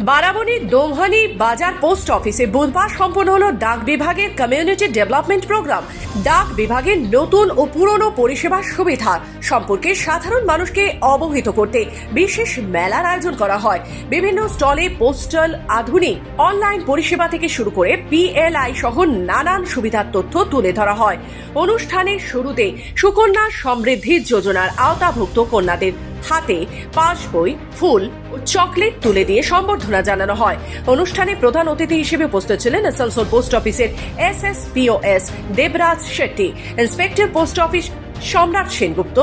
বারাবণীর ডোংহালি বাজার পোস্ট অফিসে বুধবার সম্পন্ন হলো ডাক বিভাগের কমিউনিটি ডেভেলপমেন্ট প্রোগ্রাম ডাক বিভাগের নতুন ও পুরনো পরিষেবার সুবিধা সম্পর্কে সাধারণ মানুষকে অবহিত করতে বিশেষ মেলার আয়োজন করা হয়। বিভিন্ন স্টলে পোস্টাল, আধুনিক, অনলাইন পরিষেবা থেকে শুরু করে পিএলআই সহ নানান সুবিধার তথ্য তুলে ধরা হয়। অনুষ্ঠানের শুরুতে সুকন্যা সমৃদ্ধি যোজনার আওতাভুক্ত কন্যাদের হাতে পাস বই, ফুল ও চকলেট তুলে দিয়ে সম্বর্ধনা জানানো হয়। অনুষ্ঠানে প্রধান অতিথি হিসেবে উপস্থিত ছিলেন আসানসোল পোস্ট অফিসের S S POS Debraj Shetty, inspector post office Samrat Sengupta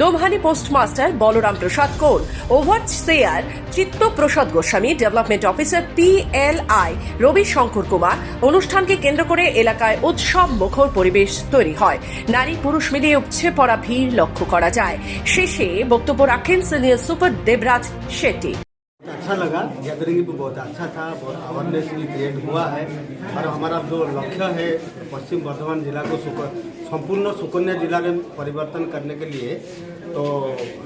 Domohani postmaster Balaram Prasad Kol overseer Chittaprasad Goswami, development officer PLI Rabi Shankar Kumar. অনুষ্ঠানকে কেন্দ্র করে এলাকায় উৎসব মুখর পরিবেশ তৈরি হয়। নারী পুরুষ মিলিয়ে উপচে পড়া ভিড় লক্ষ্য করা যায়। শেষে বক্তব্য রাখেন সিনিয়র সুপার দেবরাজ শেট্টি। अच्छा लगा। गैदरिंग भी बहुत अच्छा था, बहुत अवेयरनेस भी क्रिएट हुआ है। और हमारा जो लक्ष्य है, पश्चिम बर्धमान जिला को संपूर्ण सुकन्या जिला में परिवर्तन करने के लिए तो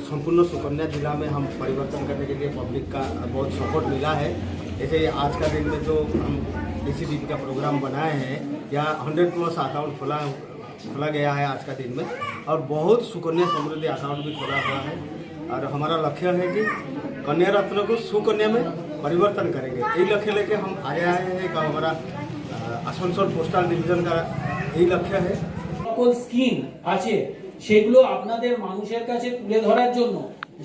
संपूर्ण सुकन्या जिला में हम परिवर्तन करने के लिए पब्लिक का बहुत सपोर्ट मिला है। जैसे आज का दिन में जो हम डी का प्रोग्राम बनाए हैं, या हंड्रेड प्लस अकाउंट खोला खोला गया है आज का दिन में, और बहुत सुकन्या समृद्धि अकाउंट भी खोला हुआ है। और हमारा लक्ष्य है कि कन्या रत्न को सुकन्या में परिवर्तन करेंगे यही लक्ष्य लेके हम आगे आए हैं कि हमारा अ, आसनसोल पोस्टल डिवीजन का यही लक्ष्य है সকল স্কিম আছে সেগুলো আপনাদের মানুষের কাছে তুলে ধরার জন্য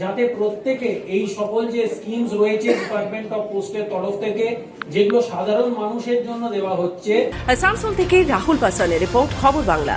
যাতে প্রত্যেকে এই সকল যে স্কিমস রয়েছে ডিপার্টমেন্ট অফ পোস্টের তরফ থেকে যেগুলো সাধারণ মানুষের জন্য দেওয়া হচ্ছে আসানসোল থেকে রাহুল পাসানের রিপোর্ট খবর বাংলা